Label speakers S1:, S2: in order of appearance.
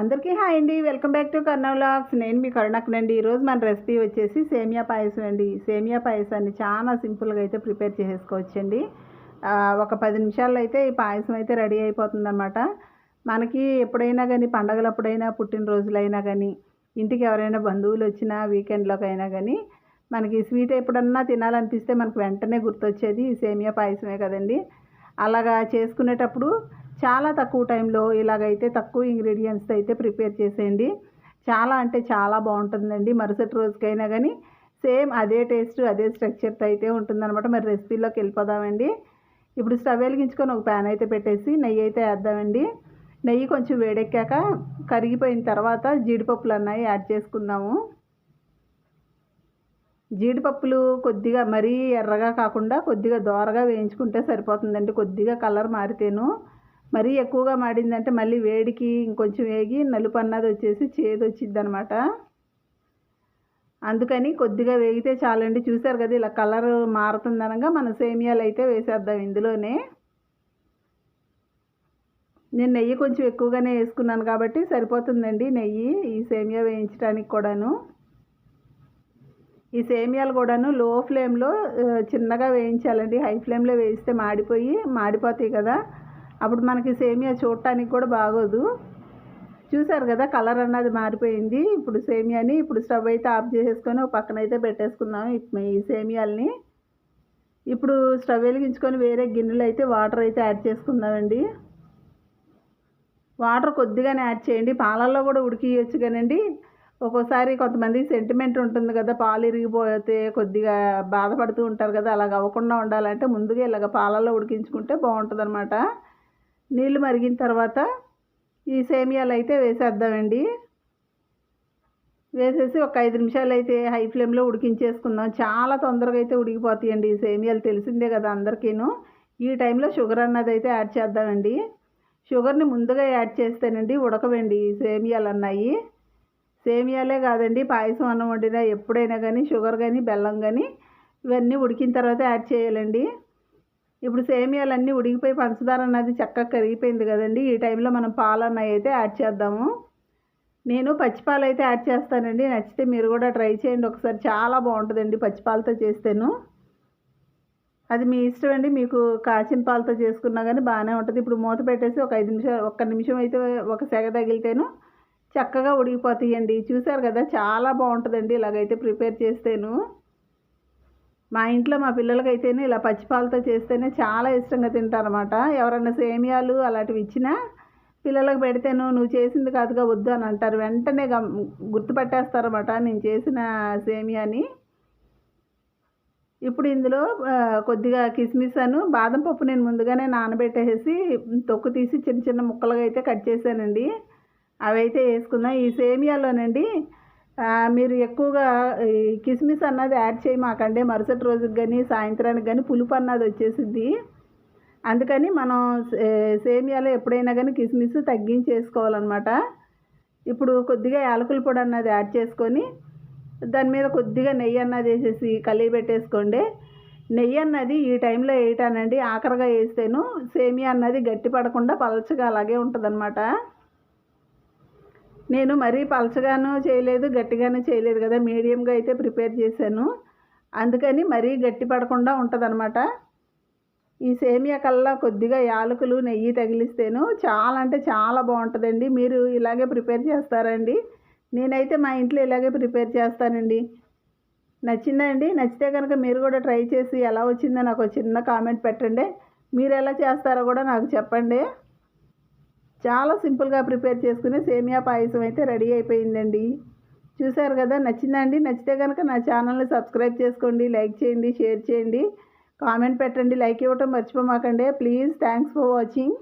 S1: అందరికీ హాయ్ అండి. Welcome back to Karna vlogs. నేను మీ కరుణకునండి ఈరోజు మన రెసిపీ వచ్చేసి సేమియా పాయసం అండి. సేమియా పాయసాన్ని చాలా సింపుల్గా అయితే ప్రిపేర్ చేసేసుకోవచ్చండి ఒక పది నిమిషాల్లో అయితే ఈ పాయసం అయితే రెడీ అయిపోతుందన్నమాట. మనకి ఎప్పుడైనా కానీ పండగలప్పుడైనా పుట్టినరోజులైనా కానీ ఇంటికి ఎవరైనా బంధువులు వచ్చినా వీకెండ్లోకైనా కానీ మనకి స్వీట్ ఎప్పుడన్నా తినాలనిపిస్తే మనకు వెంటనే గుర్తొచ్చేది ఈ సేమియా పాయసమే కదండి. అలాగా చేసుకునేటప్పుడు చాలా తక్కువ టైంలో ఇలాగైతే తక్కువ ఇంగ్రీడియంట్స్ అయితే ప్రిపేర్ చేసేయండి. చాలా అంటే చాలా బాగుంటుందండి. మరుసటి రోజుకైనా కానీ సేమ్ అదే టేస్ట్ అదే స్ట్రక్చర్తో అయితే ఉంటుందన్నమాట. మరి రెసిపీలోకి వెళ్ళిపోదామండి. ఇప్పుడు స్టవ్ వెలిగించుకొని ఒక ప్యాన్ అయితే పెట్టేసి నెయ్యి అయితే వేద్దామండి. నెయ్యి కొంచెం వేడెక్కాక కరిగిపోయిన తర్వాత జీడిపప్పులు అన్నాయి యాడ్ చేసుకుందాము. జీడిపప్పులు కొద్దిగా మరీ ఎర్రగా కాకుండా కొద్దిగా దోరగా వేయించుకుంటే సరిపోతుందండి. కొద్దిగా కలర్ మారితేను. మరీ ఎక్కువగా మాడిందంటే మళ్ళీ వేడికి ఇంకొంచెం వేగి నలుపు అన్నది వచ్చేసి చేదు వచ్చింది అనమాట అందుకని కొద్దిగా వేగితే చాలండి. చూసారు కదా ఇలా కలర్ మారుతుందనగా మన సేమియాలు అయితే వేసేద్దాం ఇందులోనే. నేను నెయ్యి కొంచెం ఎక్కువగానే వేసుకున్నాను కాబట్టి సరిపోతుందండి నెయ్యి ఈ సేమియా వేయించడానికి కూడాను. ఈ సేమియాలు కూడాను లో ఫ్లేమ్లో చిన్నగా వేయించాలండి. హై ఫ్లేమ్లో వేయిస్తే మాడిపోయి మాడిపోతాయి కదా. అప్పుడు మనకి సేమియా చూడటానికి కూడా బాగోదు. చూసారు కదా కలర్ అన్నది మారిపోయింది. ఇప్పుడు సేమియాని ఇప్పుడు స్టవ్ అయితే ఆఫ్ చేసేసుకొని ఒక పక్కన అయితే పెట్టేసుకుందాం ఈ సేమియాలని. ఇప్పుడు స్టవ్ వెలిగించుకొని వేరే గిన్నెలు అయితే వాటర్ అయితే యాడ్ చేసుకుందామండి. వాటర్ కొద్దిగానే యాడ్ చేయండి. పాలల్లో కూడా ఉడికియచ్చు కానండి. ఒక్కోసారి కొంతమంది సెంటిమెంట్ ఉంటుంది కదా పాలు ఇరిగిపోతే కొద్దిగా బాధపడుతూ ఉంటారు కదా అలాగ అవ్వకుండా ఉండాలంటే ముందుగా ఇలాగ పాలల్లో ఉడికించుకుంటే బాగుంటుంది అనమాట నీళ్ళు మరిగిన తర్వాత ఈ సేమియాలు అయితే వేసేద్దామండి. వేసేసి ఒక ఐదు నిమిషాలు అయితే హై ఫ్లేమ్లో ఉడికించేసుకుందాం. చాలా తొందరగా అయితే ఉడికిపోతాయండి ఈ సేమియాలు. తెలిసిందే కదా అందరికీను. ఈ టైంలో షుగర్ అన్నది అయితే యాడ్ చేద్దామండి. షుగర్ని ముందుగా యాడ్ చేస్తేనండి ఉడకవండి ఈ సేమియాలు అన్నాయి సేమియాలే కాదండి పాయసం అన్నం వండినా ఎప్పుడైనా కానీ షుగర్ కానీ బెల్లం కానీ ఇవన్నీ ఉడికిన తర్వాత యాడ్ చేయాలండి. ఇప్పుడు సేమియాలన్నీ ఉడికిపోయి పంచదార అన్నది చక్కగా కరిగిపోయింది కదండి. ఈ టైంలో మనం పాలు అన్నవి అయితే యాడ్ చేద్దాము. నేను పచ్చిపాలు అయితే యాడ్ చేస్తానండి. నచ్చితే మీరు కూడా ట్రై చేయండి. ఒకసారి చాలా బాగుంటుందండి పచ్చిపాలతో చేస్తేను. అది మీ ఇష్టం అండి. మీకు కాచిన పాలతో చేసుకున్నా కానీ బాగానే ఉంటుంది. ఇప్పుడు మూత పెట్టేసి ఒక ఐదు నిమిషాలు ఒక్క నిమిషం అయితే ఒక సెగ తగిలితేను చక్కగా ఉడికిపోతాయండి. చూసారు కదా చాలా బాగుంటుందండి. ఇలాగైతే ప్రిపేర్ చేస్తేను. మా ఇంట్లో మా పిల్లలకైతేనే ఇలా పచ్చిపాలతో చేస్తేనే చాలా ఇష్టంగా తింటారన్నమాట. ఎవరన్నా సేమియాలు అలాంటివి ఇచ్చినా పిల్లలకు పెడితేను నువ్వు చేసింది కాదుగా వద్దు అని అంటారు. వెంటనే గమ్ గుర్తుపట్టేస్తారన్నమాట నేను చేసిన సేమియాని. ఇప్పుడు ఇందులో కొద్దిగా కిస్మిస్ అను బాదం పప్పు నేను ముందుగానే నానబెట్టేసి తొక్కు తీసి చిన్న చిన్న ముక్కలుగా అయితే కట్ చేశానండి. అవి అయితే వేసుకుందాం ఈ సేమియాలోనండి మీరు ఎక్కువగా ఈ కిస్మిస్ అన్నది యాడ్ చేయమాకండి మరుసటి రోజుకి కానీ సాయంత్రానికి కానీ పులుపు అన్నది వచ్చేసింది అందుకని మనం సేమియాలో ఎప్పుడైనా కానీ కిస్మిస్ తగ్గించేసుకోవాలన్నమాట. ఇప్పుడు కొద్దిగా యాలకుల పొడి అన్నది యాడ్ చేసుకొని దాని మీద కొద్దిగా నెయ్యి అన్నది వేసేసి కలిగి పెట్టేసుకోండి. నెయ్యి అన్నది ఈ టైంలో వేయటానండి. ఆఖరిగా వేస్తేను సేమియా అన్నది గట్టి పడకుండా పలచగా అలాగే ఉంటుందన్నమాట. నేను మరీ పలచగాను చేయలేదు గట్టిగాను చేయలేదు కదా. మీడియంగా అయితే ప్రిపేర్ చేశాను. అందుకని మరీ గట్టి పడకుండా ఉంటుందన్నమాట. ఈ సేమియా కల్లా కొద్దిగా యాలకులు నెయ్యి తగిలిస్తేను చాలా అంటే చాలా బాగుంటుందండి. మీరు ఇలాగే ప్రిపేర్ చేస్తారండి. నేనైతే మా ఇంట్లో ఇలాగే ప్రిపేర్ చేస్తానండి. నచ్చిందా అండి? నచ్చితే కనుక మీరు కూడా ట్రై చేసి ఎలా వచ్చిందో నాకు చిన్న కామెంట్ పెట్టండి. మీరు ఎలా చేస్తారో కూడా నాకు చెప్పండి. చాలా సింపుల్గా ప్రిపేర్ చేసుకునే సేమియా పాయసం అయితే రెడీ అయిపోయిందండి. చూసారు కదా నచ్చిందా అండి నచ్చితే కనుక నా ఛానల్ని సబ్స్క్రైబ్ చేసుకోండి లైక్ చేయండి షేర్ చేయండి. కామెంట్ పెట్టండి లైక్ ఇవ్వటం మర్చిపోమాకండి. Please thanks for watching.